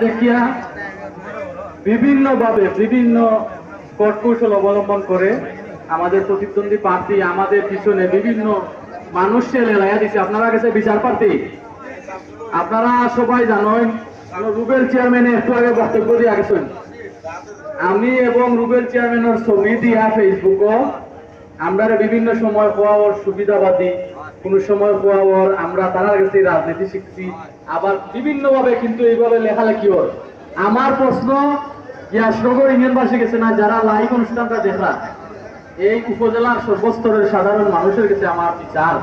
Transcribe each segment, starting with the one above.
দেখিয়া বিভিন্নভাবে বিভিন্ন কৌশল অবলম্বন করে আমাদের প্রতিদ্বন্দ্বী প্রার্থী আমাদের পিছনে বিভিন্ন মানুষকে লেলাইয়া দিচ্ছে আপনারা কাছে বিচার প্রার্থী আপনারা সবাই জানেন রুবেল চেয়ারম্যানে একটু বক্তব্য দিয়ে গেছেন আমি এবং রুবেল চেয়ারম্যানের ছবি দিয়া ফেসবুকও আমরা বিভিন্ন সময় হওয়ার সুবিধাবাদী, কোন সময় হওয়ার আমরা তারা কাছে রাজনীতি শিখছি, আবার বিভিন্ন ভাবে কিন্তু এইভাবে লেখালেখি ওর। আমার প্রশ্ন, ইয়াসনগর ইউনিয়নবাসী গেছে না, যারা লাইভ অনুষ্ঠানটা দেখা, এই উপজেলার সর্বস্তরের সাধারণ মানুষের কাছে আমার বিচার।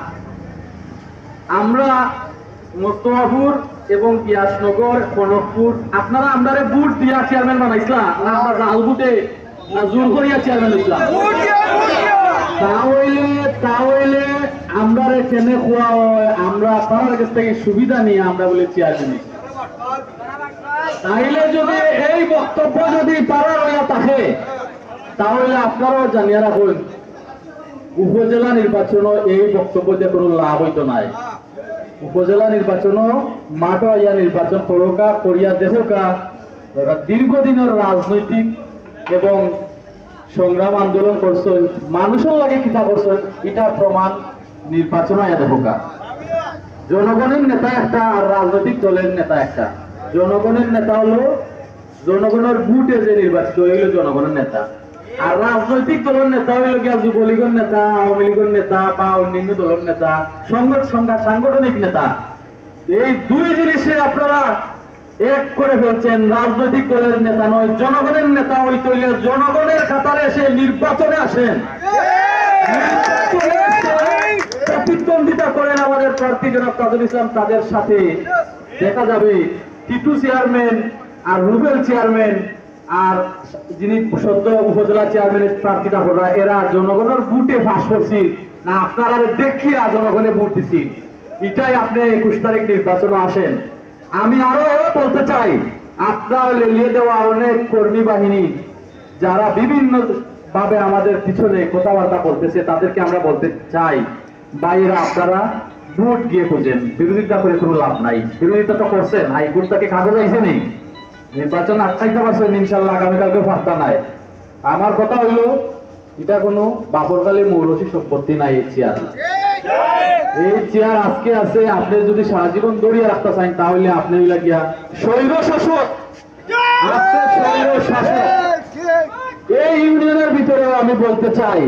আমরা মোস্তফাপুর এবং ইয়াসনগর কনকপুর আপনারা আমরা বুট দিয়া চেয়ারম্যান বানাইছিলাম না আমরা জাল বুটে। না জোর করিয়া চেয়ারম্যান হইছিলাম তাহলে তাহলে আমরা কেনে খোয়া হয় আমরা আপনার কাছ থেকে সুবিধা নিয়ে আমরা বলে চেয়ারম্যান তাইলে যদি এই বক্তব্য যদি পাড়া হইয়া থাকে তাহলে আপনারাও জানিয়ে রাখুন উপজেলা নির্বাচন এই বক্তব্য দিয়ে কোনো লাভ হইতো নাই। উপজেলা নির্বাচন মাঠ ইয়া নির্বাচন করোকা করিয়া দেহকা দীর্ঘদিনের রাজনৈতিক এবং সংগ্রাম আন্দোলন করছেন, মানুষের লাগে কিতা করছেন, এটা প্রমাণ নির্বাচন আয়া দেহকা। জনগণের নেতা একটা আর রাজনৈতিক দলের নেতা একটা। জনগণের নেতা হলো, জনগণের বুটে যে নির্বাচিত হইল জনগণের নেতা। আর রাজনৈতিক দলের নেতা হইল গিয়া যুবলীগের নেতা, আওয়ামী লীগের নেতা বা অন্যান্য দলের নেতা সংগঠন সংঘাত সাংগঠনিক নেতা। এই দুই জিনিসে আপনারা এক করে ফেলছেন, রাজনৈতিক দলের নেতা নয়, জনগণের নেতা ওই হইলে জনগণের কাতারে এসে নির্বাচনে আসেন। প্রতিদ্বন্দ্বিতা করেন আমাদের প্রার্থী জনাব তাজুল ইসলাম তাদের সাথে। দেখা যাবে, টিটু চেয়ারম্যান আর রুবেল চেয়ারম্যান আর যিনি সদ্য উপজেলা চেয়ারম্যানের প্রার্থীটা হরা এরা জনগণের বুটে ফাঁস করছি। না, আপনারা দেখিয়া জনগণে ভোট দিছি। এটাই আপনি একুশ তারিখ নির্বাচনে আসেন। আমি আরও বলতে চাই, আপনার লেলিয়ে দেওয়া অনেক কর্মী বাহিনী, যারা বিভিন্ন ভাবে আমাদের পিছনে কথাবার্তা বলতেছে, তাদেরকে আমরা বলতে চাই বাইরে আপনারা ভোট গিয়ে খুঁজেন বিরোধিতা করে কোনো লাভ নাই। বিরোধিতা তো করছেন হাইকোর্ট তাকে কাগজ আইসে নেই নির্বাচন আটকাইতে পারছেন ইনশাল্লাহ আগামীকালকে ফাঁকটা নাই। আমার কথা হইল, এটা কোনো বাপরকালী মৌরসী সম্পত্তি নাই এই চেয়ার এই চেয়ার আজকে আছে, আপনি যদি সারা জীবন দড়িয়ে রাখতে চান, তাহলে আপনি হইলা গিয়া স্বৈর শাসক। এই ইউনিয়নের ভিতরে আমি বলতে চাই,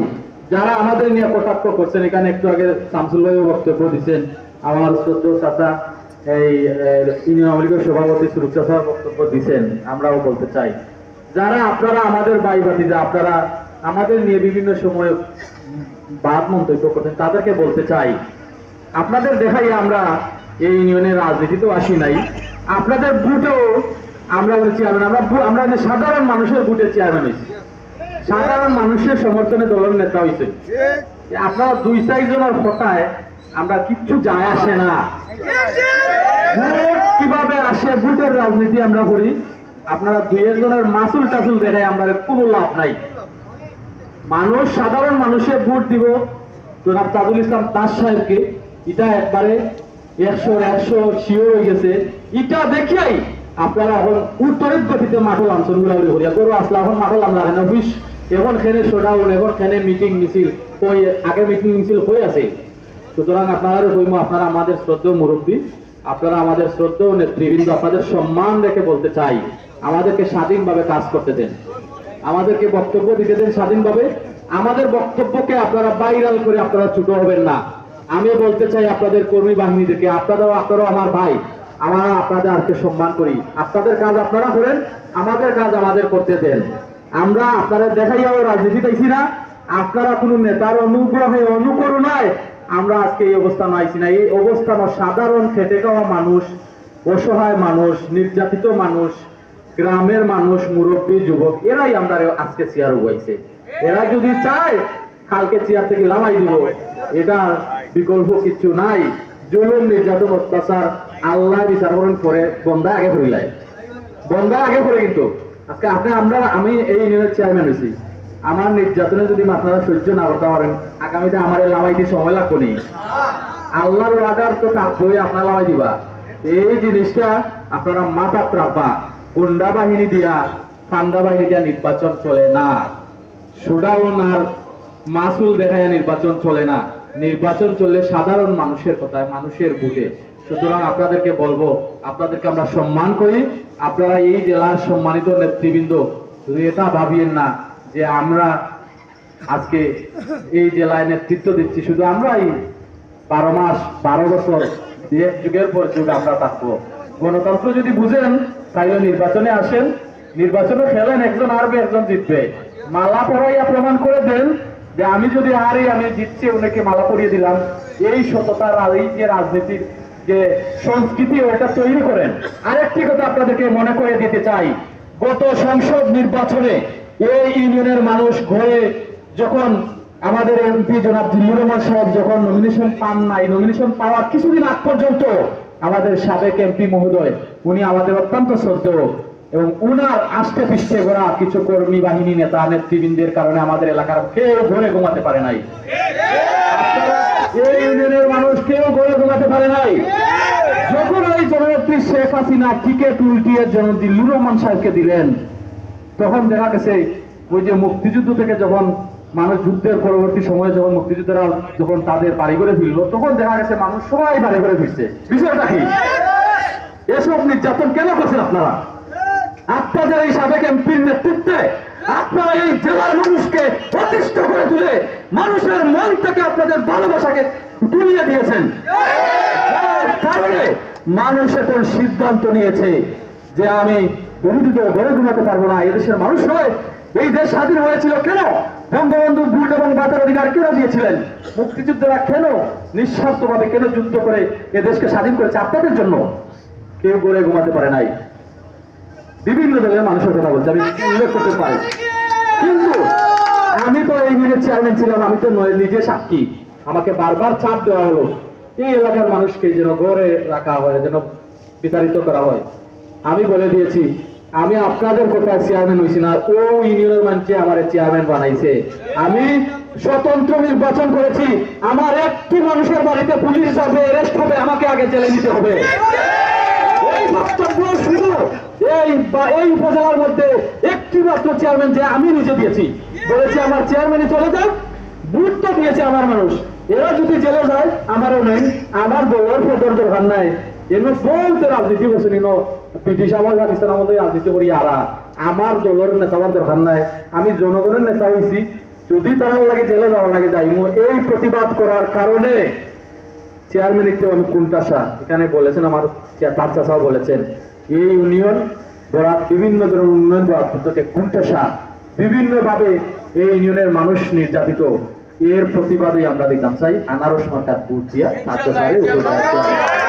যারা আমাদের নিয়ে কটাক্ষ করছেন, এখানে একটু আগে শামসুল ভাই বক্তব্য দিচ্ছেন, আমার শ্রদ্ধ চাচা এই ইউনিয়ন আওয়ামী লীগের সভাপতি সুরক্ষা চাচা বক্তব্য দিচ্ছেন আমরাও বলতে চাই। যারা, আপনারা আমাদের ভাই ভাতিজা, আপনারা আমাদের নিয়ে বিভিন্ন সময় বাদ মন্তব্য করছেন, তাদেরকে বলতে চাই। আপনাদের দেখাই আমরা এই ইউনিয়নের রাজনীতিতেও আসি নাই। আপনাদের বুটেও আমরা চেয়ারম্যান আমরা আমরা যে সাধারণ মানুষের বুটে চেয়ারম্যান হয়েছি। সাধারণ মানুষের সমর্থনে দলের নেতা হয়েছে। আপনারা দুই চারজনের ফটায় আমরা কিচ্ছু যায় আসে না। ভোট কীভাবে আসে? ভোটের রাজনীতি আমরা করি। আপনারা দুই একজনের মাসুল টাসুল আমরা কোনো লাভ নাই। মানুষ, সাধারণ মানুষের ভোট দিব। জনাব তাজুল ইসলাম সাহেবকে একবারে একশো একশো হয়ে গেছে। দেখিয়াই আপনারা এখন উত্তরিত গতিতে আনছেন উড়াউড়ি করিয়া আসলে এখন মাঠল আমরা এখন খেনে শোডাউন এখন খেনে মিটিং মিছিল ওই আগে মিটিং মিছিল হয়ে আছে। সুতরাং আপনারা কইম আপনারা আমাদের শ্রদ্ধেয় মুরব্বী, আপনারা আমাদের শ্রদ্ধেয় নেতৃবৃন্দ, আপনাদের সম্মান রেখে বলতে চাই, আমাদেরকে স্বাধীনভাবে কাজ করতে দেন। আমাদেরকে বক্তব্য দিতে দেন স্বাধীনভাবে। আমাদের বক্তব্যকে আপনারা ভাইরাল করে আপনারা ছোট হবেন না। আমি বলতে চাই আপনাদের কর্মী বাহিনীদেরকে, আপনারাও আপনারাও আমার ভাই, আমরা আপনাদের আজকে সম্মান করি। আপনাদের কাজ আপনারা করেন, আমাদের কাজ আমাদের করতে দেন। আমরা আপনারা দেখাইয়াও রাজনীতি পাইছি না। আপনারা কোনো নেতার অনুগ্রহে, অনুকরণায় আমরা আজকে এই অবস্থান আইছি না। এই অবস্থান সাধারণ খেটে খাওয়া মানুষ, অসহায় মানুষ, নির্যাতিত মানুষ, গ্রামের মানুষ, মুরব্বী, যুবক, এরাই আমরা আজকে চেয়ার উগাইছে। এরা যদি চায়, কালকে চেয়ার থেকে লামাই দিব। এটা বিকল্প কিছু নাই। জুলুম, নির্যাতন, অত্যাচার, আল্লাহ বিচার করেন পরে বন্ধা আগে হইলাই বন্ধা আগে করে কিন্তু। আজকে আপনি, আমরা, আমি এই ইউনিয়নের চেয়ারম্যান হয়েছি আমার নির্যাতনে যদি আপনারা সহ্য না করতে পারেন, আগামীতে আমার লামাইতে সময় লাগবে নি। আল্লাহর রাজার তো থাকবোই আপনার লামাই দিবা। এই জিনিসটা আপনারা মাথা রাখবা গুন্ডা বাহিনী দিয়া পান্ডা বাহিনী দিয়া নির্বাচন চলে না। সুডাউন আর মাসুল দেখায় নির্বাচন চলে না। নির্বাচন চললে সাধারণ মানুষের কথায় মানুষের বুঝে সুতরাং আপনাদেরকে বলব, আপনাদেরকে আমরা সম্মান করি। আপনারা এই জেলার সম্মানিত নেতৃবৃন্দ এটা ভাবিয়েন না। যে আমরা আজকে এই জেলায় নেতৃত্ব দিচ্ছি, শুধু আমরাই বারো মাস, বারো বছর যুগের পর যুগ আমরা থাকব। গণতন্ত্র যদি বুঝেন তাহলে নির্বাচনে আসেন। নির্বাচনে খেলেন, একজন হারবে, একজন জিতবে। মালা পরাইয়া প্রমাণ করে দেন যে আমি যদি হারি, আমি জিতছি, ওনাকে মালা পরিয়ে দিলাম। এই সততার আর এই যে রাজনীতির যে সংস্কৃতি, ওটা তৈরি করেন। আরেকটি কথা আপনাদেরকে মনে করে দিতে চাই। গত সংসদ নির্বাচনে এই ইউনিয়নের মানুষ ঘরে যখন আমাদের এমপি জনাব দিল্লুর সাহেব যখন নমিনেশন পান নাই নমিনেশন পাওয়ার কিছুদিন আগ পর্যন্ত আমাদের সাবেক এমপি মহোদয়, উনি আমাদের অত্যন্ত শ্রদ্ধেয় এবং উনার আষ্টে পৃষ্ঠে গোড়া কিছু কর্মী বাহিনী নেতা নেতৃবৃন্দের কারণে আমাদের এলাকার কেউ ঘরে ঘুমাতে পারে নাই। এই ইউনিয়নের মানুষ কেউ ঘরে ঘুমাতে পারে নাই। যখন ওই জননেত্রী শেখ হাসিনা টিকেট উল্টিয়ে জন দিল্লুর রহমান সাহেবকে দিলেন তখন দেখা গেছে, ওই যে মুক্তিযুদ্ধ থেকে যখন মানুষ যুদ্ধের পরবর্তী সময়ে যখন মুক্তিযুদ্ধরা যখন তাদের বাড়ি করে ফিরল, তখন দেখা গেছে মানুষ সবাই বাড়ি করে ফিরছে। বিষয়টা কি? এসব নির্যাতন কেন করছেন আপনারা? আপনাদের এই সাবেক এমপির নেতৃত্বে আপনারা এই জেলার মানুষকে প্রতিষ্ঠ করে তুলে মানুষের মন থেকে আপনাদের ভালোবাসাকে তুলিয়ে দিয়েছেন। মানুষ এখন সিদ্ধান্ত নিয়েছে যে আমি বিরোধীকে গড়ে ঘুমাতে পারব না। এদেশের মানুষ নয়, এই দেশ স্বাধীন হয়েছিল কেন? বঙ্গবন্ধু ভোট এবং বাতের অধিকার কেন দিয়েছিলেন? মুক্তিযুদ্ধরা কেন নিঃস্বার্থভাবে কেন যুদ্ধ করে এ দেশকে স্বাধীন করেছে আপনাদের জন্য? কেউ গড়ে ঘুমাতে পারে নাই। বিভিন্ন দলের মানুষের কথা বলছে, আমি উল্লেখ করতে পারি। কিন্তু আমি তো এই ইউনিটের চেয়ারম্যান ছিলাম, আমি তো নিজে সাক্ষী। আমাকে বারবার চাপ দেওয়া হলো, এই এলাকার মানুষকে যেন গড়ে রাখা হয়, যেন বিতাড়িত করা হয়। আমি বলে দিয়েছি আমি আপনাদের কোথায় চেয়ারম্যান হয়েছি না, ও ইউনিয়নের মানুষে আমার চেয়ারম্যান বানাইছে। আমি স্বতন্ত্র নির্বাচন করেছি, আমার একটি মানুষের বাড়িতে পুলিশ যাবে অ্যারেস্ট হবে, আমাকে আগে জেলে নিতে হবে। এই এই মধ্যে একটি চেয়ারম্যান যে আমি দিয়েছি। বলেছি, আমার চেয়ারম্যানই চলে যাক দিয়েছে আমার মানুষ। এরা যদি জেলে যায়, আমারও নেই, আমার দলের প্রদর দরকার নাই রাজনীতি বসে ব্রিটিশ আমার পাকিস্তান আমাদের রাজনীতি করি আরা। আমার দলের দরকার নাই। আমি জনগণের নেতা হয়েছি যদি তারা লাগে জেলে যাওয়া লাগে যাইমো। এই প্রতিবাদ করার কারণে চেয়ারম্যান একটু আমি কুন্টাসা এখানে বলেছেন আমার বাচ্চা বলেছেন। এই ইউনিয়ন বরাত বিভিন্ন ধরনের উন্নয়ন বরাত পদ্ধতি কুন্টাসা বিভিন্ন ভাবে এই ইউনিয়নের মানুষ নির্যাতিত। এর প্রতিবাদে আমরা দিতাম চাই আনারস সরকার লোকে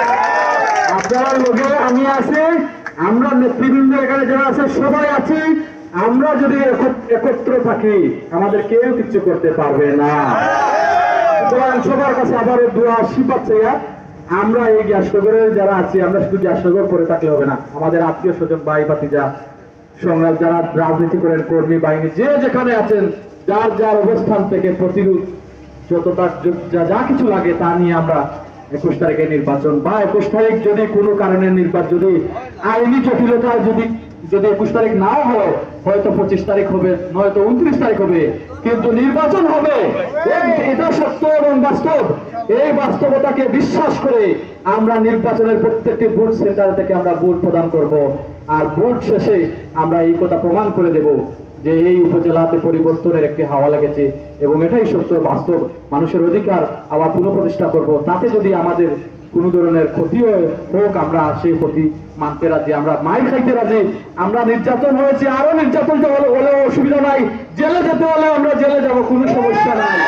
আমি আছি, আমরা নেতৃবৃন্দ এখানে যারা আছে, সবাই আছি। আমরা যদি একত্র থাকি, আমাদের কেউ কিছু করতে পারবে না। সবার কাছে আবারও দোয়া, আশীর্বাদ চাইয়া আমরা এই গ্যাসনগরে যারা আছি, আমরা শুধু গ্যাসনগর করে থাকলে হবে না। আমাদের আত্মীয় স্বজন, ভাই, ভাতিজা, সংগ্রাম যারা রাজনীতি করেন, কর্মী, বাহিনী, যে যেখানে আছেন, যার যার অবস্থান থেকে প্রতিরোধ, যতটা যা কিছু লাগে তা নিয়ে আমরা একুশ তারিখে নির্বাচন বা একুশ তারিখ যদি কোনো কারণে নির্বাচন যদি আইনি জটিলতা যদি যদি একুশ তারিখ নাও হয়, হয়তো পঁচিশ তারিখ হবে, নয়তো উনত্রিশ তারিখ হবে, কিন্তু নির্বাচন হবে। এটা সত্য এবং বাস্তব। এই বাস্তবতাকে বিশ্বাস করে আমরা নির্বাচনের প্রত্যেকটি ভোট সেন্টার থেকে আমরা ভোট প্রদান করব। আর ভোট শেষে আমরা এই কথা প্রমাণ করে দেব। যে এই উপজেলাতে পরিবর্তনের একটি হাওয়া লেগেছে এবং এটাই সত্য, বাস্তব, মানুষের অধিকার আবার পুনঃপ্রতিষ্ঠা করব। তাতে যদি আমাদের কোনো ধরনের ক্ষতিও হোক, আমরা সেই ক্ষতি মানতে রাজি, আমরা মাইর খাইতে রাজি, আমরা নির্যাতন হয়েছে, আরও নির্যাতন হলে হলেও অসুবিধা নাই, জেলে যেতে হলে আমরা জেলে যাব, কোনো সমস্যা নাই।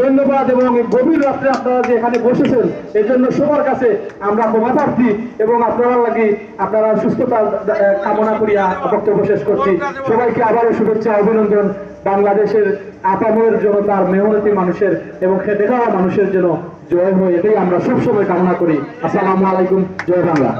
ধন্যবাদ এবং গভীর রাত্রে আপনারা যে এখানে বসেছেন এই জন্য সবার কাছে আমরা ক্ষমা প্রার্থী এবং আপনারা লাগি আপনারা সুস্থতা কামনা করিয়া বক্তব্য শেষ করছি। সবাইকে আবারও শুভেচ্ছা, অভিনন্দন। বাংলাদেশের আপাময়ের জনতার মেহনতি মানুষের এবং খেটে খাওয়া মানুষের জন্য জয় হয় এটাই আমরা সবসময় কামনা করি। আসসালামু আলাইকুম জয় বাংলা।